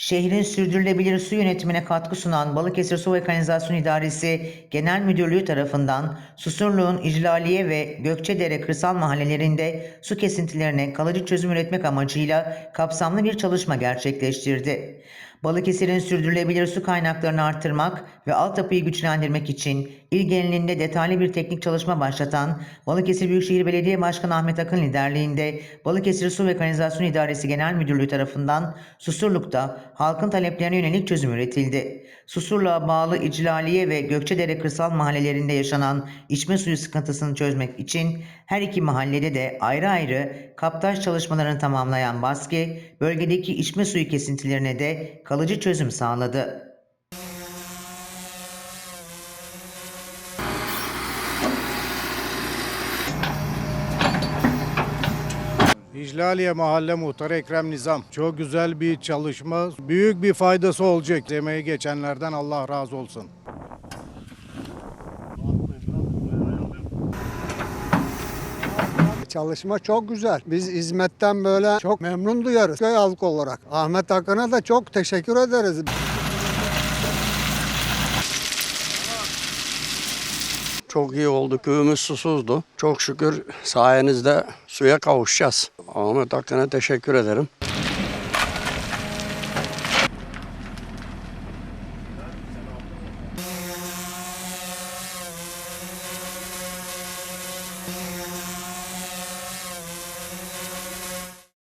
Şehrin sürdürülebilir su yönetimine katkı sunan Balıkesir Su ve Kanalizasyon İdaresi Genel Müdürlüğü tarafından Susurluğun İclaliye ve Gökçedere kırsal mahallelerinde su kesintilerine kalıcı çözüm üretmek amacıyla kapsamlı bir çalışma gerçekleştirdi. Balıkesir'in sürdürülebilir su kaynaklarını artırmak ve altyapıyı güçlendirmek için il genelinde detaylı bir teknik çalışma başlatan Balıkesir Büyükşehir Belediye Başkanı Ahmet Akın liderliğinde Balıkesir Su ve Kanalizasyon İdaresi Genel Müdürlüğü tarafından Susurluk'ta halkın taleplerine yönelik çözüm üretildi. Susurluğa bağlı İclaliye ve Gökçedere kırsal mahallelerinde yaşanan içme suyu sıkıntısını çözmek için her iki mahallede de ayrı ayrı kaptaş çalışmalarını tamamlayan BASKİ, bölgedeki içme suyu kesintilerine de kalıcı çözüm sağladı. İclaliye Mahalle Muhtarı Ekrem Nizam. Çok güzel bir çalışma. Büyük bir faydası olacak. Emeği geçenlerden Allah razı olsun. Çalışma çok güzel. Biz hizmetten böyle çok memnun duyarız köy halkı olarak. Ahmet Akın'a da çok teşekkür ederiz. Çok iyi oldu. Köyümüz susuzdu. Çok şükür sayenizde suya kavuşacağız. Ahmet Akın'a teşekkür ederim.